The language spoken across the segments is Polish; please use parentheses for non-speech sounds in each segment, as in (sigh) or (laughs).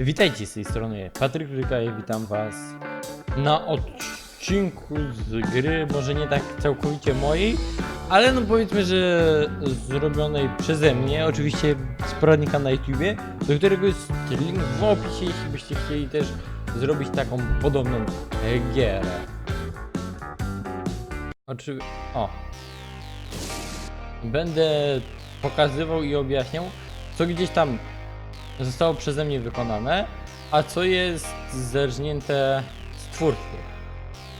Witajcie z tej strony Patryk Rykaj, witam was na odcinku z gry, może nie tak całkowicie mojej, ale no powiedzmy, że zrobionej przeze mnie, oczywiście z poradnika na YouTubie, do którego jest link w opisie, jeśli byście chcieli też zrobić taką podobną gierę. Oczywiście, o. Będę pokazywał i objaśniał, co gdzieś tam zostało przeze mnie wykonane, a co jest zerżnięte z twórcy.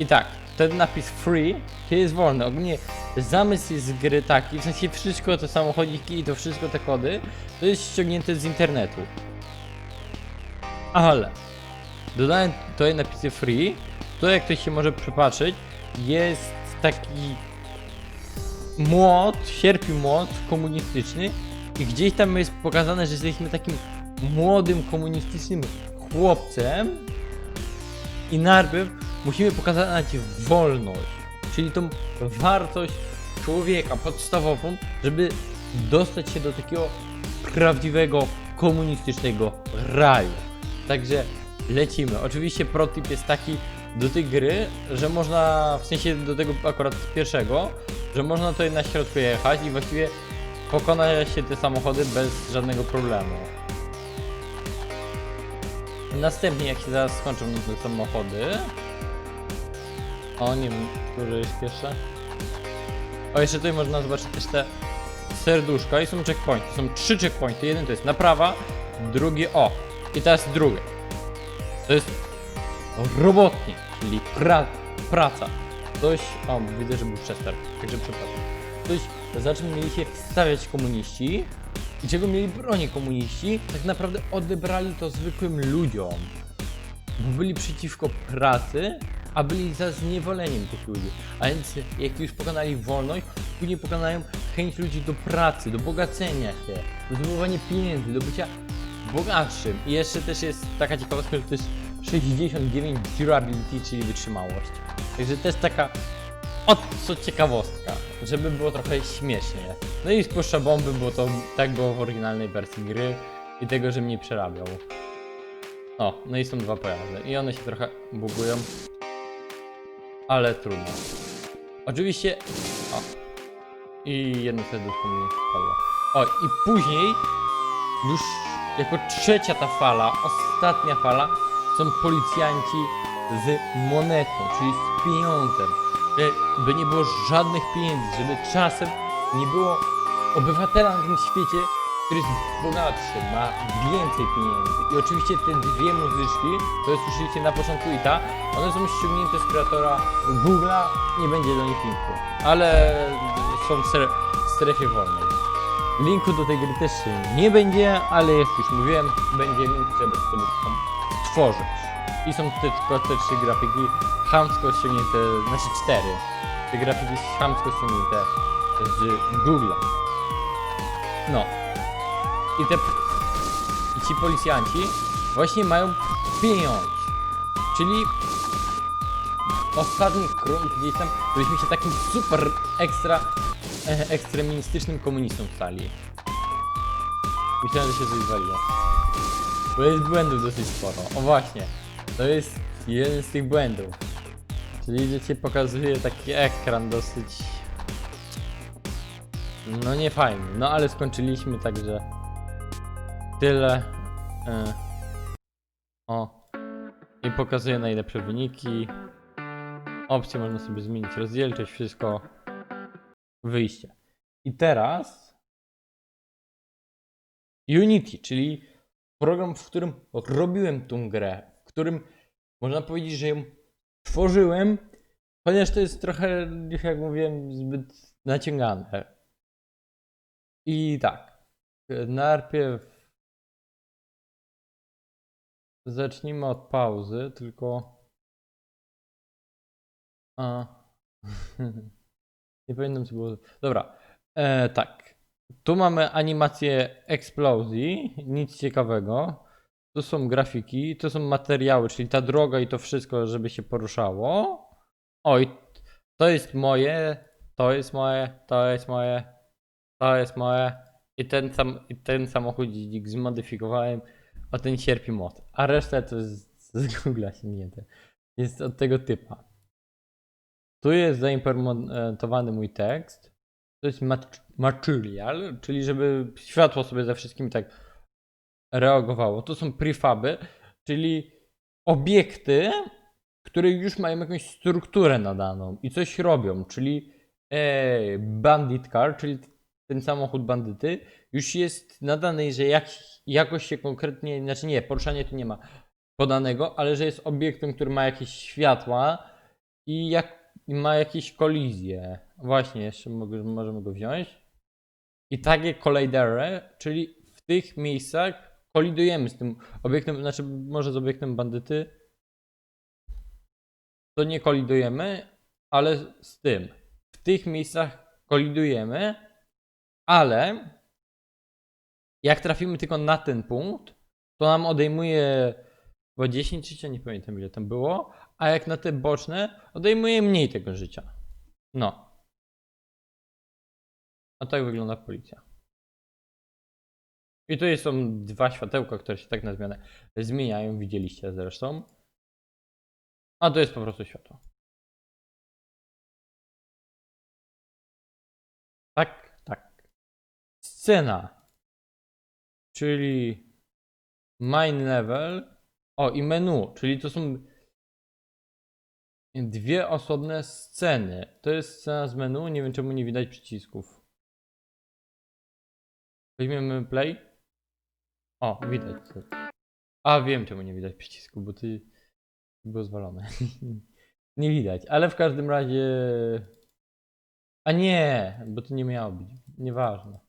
I tak, ten napis free jest wolny. Ogólnie zamysł jest z gry taki, w sensie wszystko te samochodziki i to wszystko te kody, to jest ściągnięte z internetu. Ale dodałem tutaj napisy free, to jak ktoś się może przypatrzeć, jest taki młot, sierpi młot komunistyczny i gdzieś tam jest pokazane, że jesteśmy takim młodym komunistycznym chłopcem i najpierw musimy pokazać wolność, czyli tą wartość człowieka podstawową, żeby dostać się do takiego prawdziwego komunistycznego raju. Także lecimy. Oczywiście protip jest taki do tej gry, że można, w sensie do tego akurat pierwszego, że można tutaj na środku jechać i właściwie pokona się te samochody bez żadnego problemu. Następnie jak się zaraz skończą te samochody O, nie wiem, który jest pierwszy O, jeszcze tutaj można zobaczyć też te serduszka i są checkpointy, są trzy checkpointy, jeden to jest naprawa, drugie, o, i teraz drugie To jest robotnik, czyli pra, praca. Ktoś, o, widzę, że był przestęp, także przepraszam. Ktoś zaczął mieli się wstawiać komuniści i czego mieli bronię komuniści, tak naprawdę odebrali to zwykłym ludziom. Bo byli przeciwko pracy, a byli za zniewoleniem tych ludzi. A więc jak już pokonali wolność, później pokonają chęć ludzi do pracy, do bogacenia się, do zdobywania pieniędzy, do bycia bogatszym. I jeszcze też jest taka ciekawostka, że to jest 69 durability, czyli wytrzymałość. Także to jest taka o co ciekawostka, żeby było trochę śmiesznie. No i spuszcza bomby, bo to tak było w oryginalnej wersji gry i tego, że mnie przerabiał. O, no i są dwa pojazdy i one się trochę bugują, ale trudno. Oczywiście, o, i jedno serduszko mi spadło. O, i później, już jako trzecia ta fala, ostatnia fala, są policjanci z monetą, czyli z pieniądzem by nie było żadnych pieniędzy, żeby czasem nie było obywatela na tym świecie, który bogatszy, ma więcej pieniędzy. I oczywiście te dwie muzyczki, jest słyszeliście na początku i ta, one są ściągnięte z kreatora Google'a, nie będzie do nich linku. Ale są w stre- w strefie wolnej. Linku do tej gry też nie będzie, ale jak już mówiłem, będzie link, żeby sobie tam stworzyć. I są te, tylko te trzy grafiki chamsko ściągnięte, znaczy cztery. Te grafiki chamsko ściągnięte z Google'a. No. I te... I ci policjanci właśnie mają pieniądz. Czyli ostatni krok gdzieś tam, byliśmy się takim super ekstra e, ekstremistycznym komunistą stali. Myślałem, że się coś waliło. Bo jest błędów dosyć sporo. O właśnie. To jest jeden z tych błędów. Czyli, że cię pokazuje taki ekran dosyć... No nie fajny. No ale skończyliśmy, także... Tyle. E. O. I pokazuje najlepsze wyniki. Opcje można sobie zmienić, rozdzielczość, wszystko. Wyjście. I teraz... Unity, czyli program, w którym robiłem tą grę, w którym można powiedzieć, że ją tworzyłem, chociaż to jest trochę, jak mówiłem, zbyt naciągane. I tak, najpierw zacznijmy od pauzy, tylko... A. (laughs) Nie pamiętam co było. Dobra, e, tak. Tu mamy animację eksplozji, nic ciekawego. Tu są grafiki, to są materiały, czyli ta droga i to wszystko, żeby się poruszało. Oj, to jest moje, to jest moje, to jest moje, to jest moje. I ten, sam, i ten samochodzik zmodyfikowałem o ten sierp i młot. A reszta to jest z Google'a ściągnięte. Jest od tego typa. Tu jest zaimplementowany mój tekst. To jest mat- material, czyli żeby światło sobie ze wszystkim tak reagowało. To są prefaby, czyli obiekty, które już mają jakąś strukturę nadaną i coś robią, czyli e, bandit car, czyli ten samochód bandyty, już jest nadany, że jak, jakoś się konkretnie, znaczy nie, poruszanie tu nie ma podanego, ale że jest obiektem, który ma jakieś światła i jak i ma jakieś kolizje. Właśnie, jeszcze mogę, możemy go wziąć. I takie collidery, czyli w tych miejscach kolidujemy z tym obiektem, znaczy może z obiektem bandyty, to nie kolidujemy, ale z tym. W tych miejscach kolidujemy, ale jak trafimy tylko na ten punkt, to nam odejmuje chyba 10 życia, nie pamiętam ile tam było, a jak na te boczne, odejmuje mniej tego życia. No. A tak wygląda policja. I tu są dwa światełka, które się tak na zmianę zmieniają, widzieliście zresztą. A to jest po prostu światło. Scena. Czyli main level. O, i menu, czyli to są dwie osobne sceny. To jest scena z menu, nie wiem czemu nie widać przycisków. Weźmiemy play. O, widać. A, wiem czemu nie widać przycisku, bo ty było zwalone. (laughs) nie widać, ale w każdym razie... A nie, bo to nie miało być. Nieważne.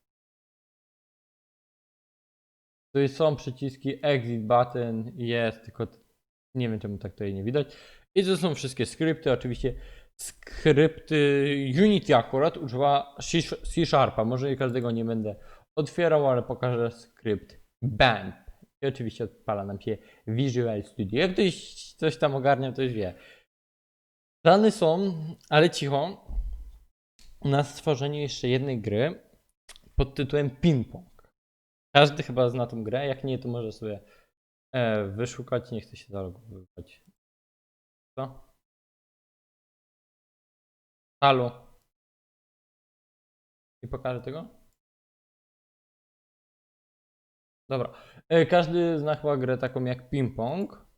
Tu są przyciski exit button, jest, tylko nie wiem czemu tak tutaj nie widać. I to są wszystkie skrypty, oczywiście skrypty Unity akurat używa C Sharpa, może i każdego nie będę otwierał, ale pokażę skrypt BAMP. I oczywiście odpala nam się Visual Studio. Jak ktoś coś tam ogarnia, to już wie. Plany są, ale cicho, na stworzenie jeszcze jednej gry pod tytułem Ping Pong. Każdy chyba zna tą grę, jak nie, to może sobie e, wyszukać, nie chcę się zalogowywać. Co? Halo? Nie pokażę tego? Dobra. E, Każdy zna chyba grę taką jak Ping Pong.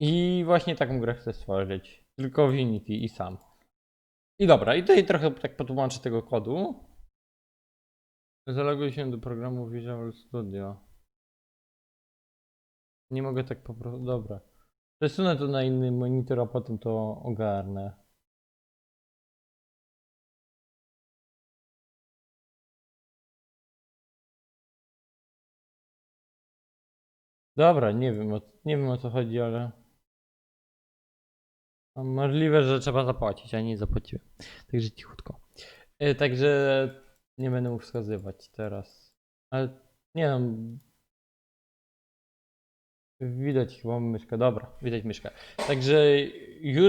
I właśnie taką grę chcę stworzyć. Tylko w Unity i sam. I dobra, i tutaj trochę tak potłumaczę tego kodu. Zaloguj się do programu Visual Studio. Nie mogę tak po prostu. Dobra. Przesunę to na inny monitor, a potem to ogarnę. Dobra, nie wiem, o, nie wiem o co chodzi, ale. No, Możliwe, że trzeba zapłacić, a nie zapłaciłem. Także cichutko. E, także nie będę mógł wskazywać teraz. Ale nie no. Widać chyba myszkę. Dobra, widać myszkę. Także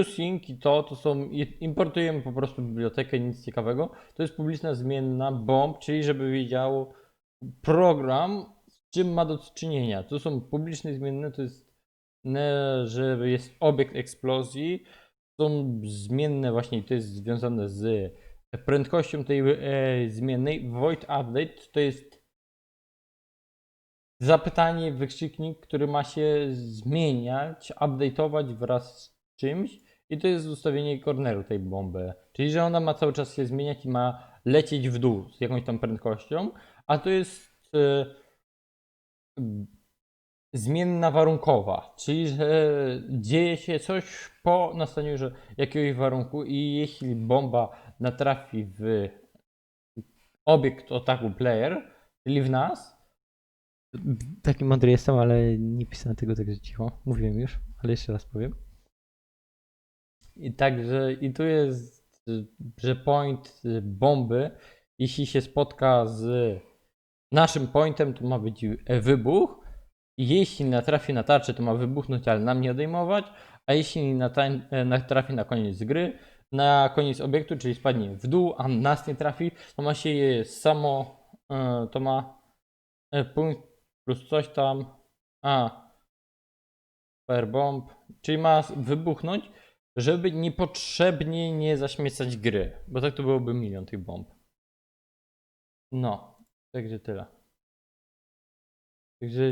using i to, to są. Importujemy po prostu bibliotekę, nic ciekawego. To jest publiczna zmienna bomb, czyli żeby wiedział program, z czym ma do czynienia. To są publiczne zmienne, to jest, że jest obiekt eksplozji. Są zmienne właśnie, to jest związane z prędkością tej e, zmiennej. Void update to jest zapytanie, wykrzyknik, który ma się zmieniać, update'ować wraz z czymś. I to jest ustawienie corneru tej bomby. Czyli, że ona ma cały czas się zmieniać i ma lecieć w dół z jakąś tam prędkością. A to jest e, zmienna warunkowa, czyli że dzieje się coś po nastaniu że jakiegoś warunku i jeśli bomba natrafi w obiekt ataku player, czyli w nas, taki mądry jestem, ale nie pisałem tego tak cicho, mówiłem już, ale jeszcze raz powiem. I także, i tu jest, że point bomby, jeśli się spotka z naszym pointem, to ma być wybuch, jeśli natrafi na tarczę, to ma wybuchnąć, ale nam nie odejmować, a jeśli e, natrafi na koniec gry, na koniec obiektu, czyli spadnie w dół, a nas nie trafi, to ma się je samo, e, to ma e, punkt plus coś tam. A. Firebomb. Czyli ma wybuchnąć, żeby niepotrzebnie nie zaśmiecać gry. Bo tak to byłoby milion tych bomb. No. Także tyle. Także.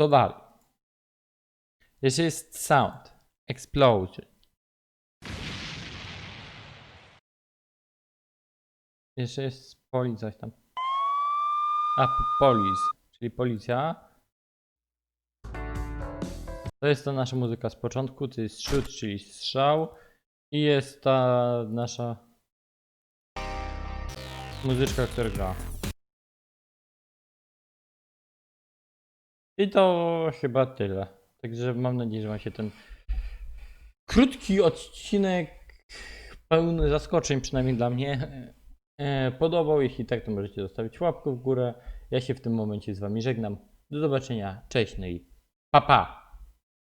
Co dalej? Jeszcze jest sound. Explosion. Jeszcze jest poli coś tam. A, p- polis, czyli policja. To jest ta nasza muzyka z początku, to jest shoot, czyli strzał. I jest ta nasza muzyczka, która gra. I to chyba tyle. Także mam nadzieję, że Wam się ten krótki odcinek pełny zaskoczeń, przynajmniej dla mnie, e, podobał. Jeśli tak, to możecie zostawić łapkę w górę. Ja się w tym momencie z Wami żegnam. Do zobaczenia. Cześć, no i pa pa!